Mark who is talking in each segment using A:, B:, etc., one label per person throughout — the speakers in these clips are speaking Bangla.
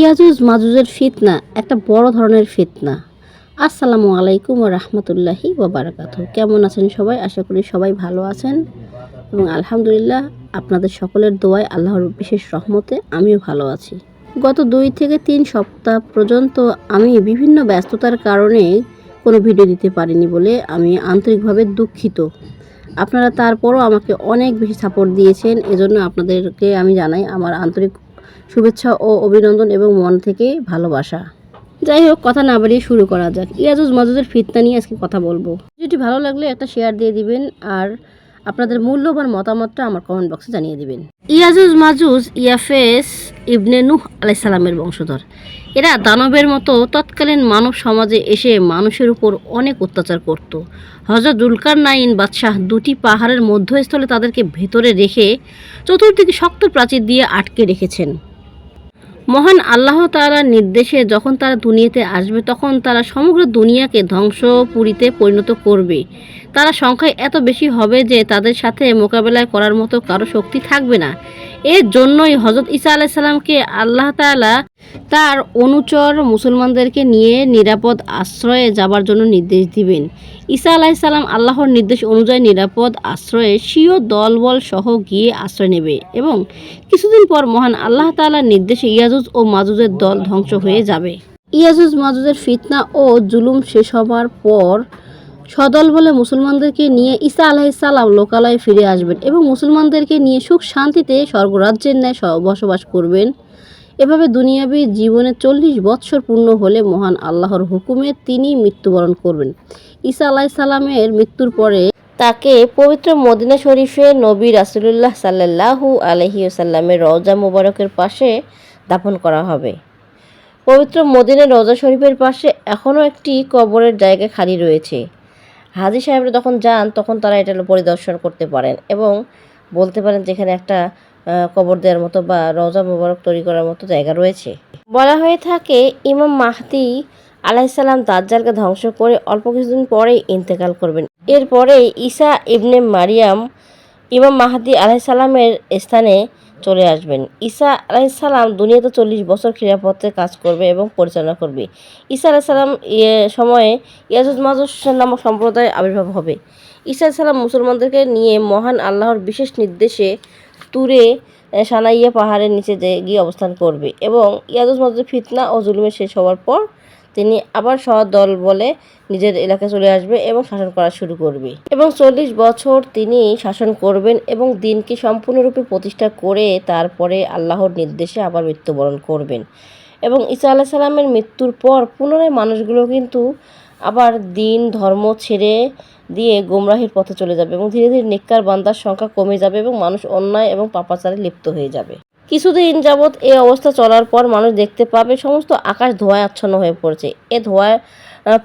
A: ইয়াজুজ মাজুজের ফিতনা, একটা বড় ধরনের ফিতনা। আসসালামু আলাইকুম ও রহমতুল্লাহি বারাকাতু কেমন আছেন সবাই? আশা করি সবাই ভালো আছেন। এবং আলহামদুলিল্লাহ আপনাদের সকলের দোয়ায় আল্লাহর বিশেষ রহমতে আমিও ভালো আছি। গত দুই থেকে তিন সপ্তাহ পর্যন্ত আমি বিভিন্ন ব্যস্ততার কারণে কোনো ভিডিও দিতে পারিনি বলে আমি আন্তরিকভাবে দুঃখিত। আপনারা তারপরও আমাকে অনেক বেশি সাপোর্ট দিয়েছেন, এজন্য আপনাদেরকে আমি জানাই আমার আন্তরিক শুভেচ্ছা ও অভিনন্দন এবং মন থেকে ভালোবাসা। যাই হোক, কথা না বাড়িয়ে শুরু করা যাক। ইয়াজুজ মাজুজের ফিতনা নিয়ে আজকে কথা বলব। ভিডিওটি ভালো লাগলে একটা শেয়ার দিয়ে দিবেন আর আপনাদের মূল্যবান মতামতটা আমার কমেন্ট বক্সে জানিয়ে দিবেন। ইয়াজুজ মাজুজ, ইয়াফেস ইবনে নুহ আলাইসালামের বংশধর। এরা দানবের মতো তৎকালীন মানব সমাজে এসে মানুষের উপর অনেক অত্যাচার করত। হজরত জুলকার নাইন বাদশাহ দুটি পাহাড়ের মধ্যস্থলে তাদেরকে ভেতরে রেখে চতুর্দিকে শক্ত প্রাচীর দিয়ে আটকে রেখেছেন। মহান আল্লাহ তাআলার নির্দেশে যখন তারা দুনিয়াতে আসবে, তখন তারা সমগ্র দুনিয়াকে ধ্বংসপুরীতে পরিণত করবে। তারা সংখ্যায় এত বেশি হবে যে তাদের সাথে মোকাবেলায় করার মতো কারও শক্তি থাকবে না। এর জন্যই হজরত ঈসা আলাইসাল্লামকে আল্লাহ তাআলা তার অনুচর মুসলমানদেরকে নিয়ে নিরাপদ আশ্রয়ে যাবার জন্য নির্দেশ দিবেন। ঈসা আলাইসাল্লাম আল্লাহর নির্দেশ অনুযায়ী নিরাপদ আশ্রয়ে স্বীয় দলবল সহ গিয়ে আশ্রয় নেবে এবং কিছুদিন পর মহান আল্লাহ তাআলার নির্দেশে ইয়াজুজ ও মাজুজের দল ধ্বংস হয়ে যাবে। ইয়াজুজ মাজুজের ফিতনা ও জুলুম শেষ হবার পর সদল বলে মুসলমানদেরকে নিয়ে ঈসা আলাইসাল্লাম লোকালয়ে ফিরে আসবেন এবং মুসলমানদেরকে নিয়ে সুখ শান্তিতে স্বর্গরাজ্যের ন্যায় বসবাস করবেন। এভাবে দুনিয়াবী জীবনে চল্লিশ বৎসর পূর্ণ হলে মহান আল্লাহর হুকুমে তিনি মৃত্যুবরণ করবেন। ঈসা আলাইসাল্লামের মৃত্যুর পরে তাকে পবিত্র মদিনা শরীফে নবী রাসুলুল্লাহ সাল্লাহু আলহিউসাল্লামের রওজা মুবারকের পাশে দাফন করা হবে। পবিত্র মদিনা রওজা শরীফের পাশে এখনও একটি কবরের জায়গা খালি রয়েছে। হাজি সাহেবরা যখন যান, তখন তারা এটা পরিদর্শন করতে পারেন এবং বলতে পারেন যেখানে একটা কবর দেওয়ার মতো বা রওজা মোবারক তৈরি করার মতো জায়গা রয়েছে। বলা হয়ে থাকে, ইমাম মাহদি আলাইসাল্লাম দাজ্জালকে ধ্বংস করে অল্প কিছুদিন পরেই ইন্তেকাল করবেন। এরপরে ঈসা ইবনে মারিয়াম ইমাম মাহাদি আলাইসাল্লামের স্থানে চলে আসবেন। ঈসা আলাইসাল্লাম দুনিয়াতে চল্লিশ বছর খিলাফতে কাজ করবে এবং পরিচালনা করবে। ঈসা ইয়ে সময়ে ইয়াজুজ মাজুজ নামক সম্প্রদায় আবির্ভাব হবে। ঈসা আলাইসাল্লাম মুসলমানদেরকে নিয়ে মহান আল্লাহর বিশেষ নির্দেশে তুরে সানাইয়া পাহাড়ের নিচে গিয়ে অবস্থান করবে এবং ইয়াজুজ মাজুজের ফিতনা ও জুলুমের শেষ হওয়ার পর তিনি আবার সহ দল বলে নিজের এলাকায় চলে আসবে এবং শাসন করা শুরু করবে। এবং চল্লিশ বছর তিনি শাসন করবেন এবং দিনকে সম্পূর্ণরূপে প্রতিষ্ঠা করে তারপরে আল্লাহর নির্দেশে আবার মৃত্যুবরণ করবেন। এবং ঈসা আলাহ সাল্লামের মৃত্যুর পর পুনরায় মানুষগুলো কিন্তু আবার দিন, ধর্ম ছেড়ে দিয়ে গোমরাহির পথে চলে যাবে এবং ধীরে ধীরে নিকার বান্দার সংখ্যা কমে যাবে এবং মানুষ অন্যায় এবং পাপাচারে লিপ্ত হয়ে যাবে। কিছুদিন যাবৎ এই অবস্থা চলার পর মানুষ দেখতে পাবে সমস্ত আকাশ ধোঁয়ায় আচ্ছন্ন হয়ে পড়ছে। এ ধোঁয়ায়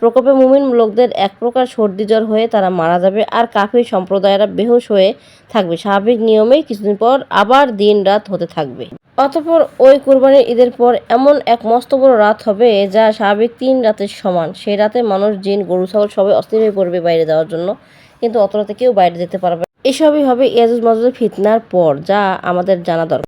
A: প্রকোপে মুমিন লোকদের এক প্রকার সর্দি জ্বর হয়ে তারা মারা যাবে আর কাফির সম্প্রদায়েরা বেহুশ হয়ে থাকবে। স্বাভাবিক নিয়মেই কিছুদিন পর আবার দিন রাত হতে থাকবে। অতঃপর ওই কুরবানির ঈদের পর এমন এক মস্ত বড় রাত হবে যা স্বাভাবিক তিন রাতের সমান। সেই রাতে মানুষ, জিন, গরু, ছাগল সবাই অস্থির হয়ে পড়বে বাইরে যাওয়ার জন্য। কিন্তু অত রাতে কেউ বাইরে যেতে পারবে এসবই হবে ইয়াজুজ মাজুজের ফিতনার পর, যা আমাদের জানা দরকার।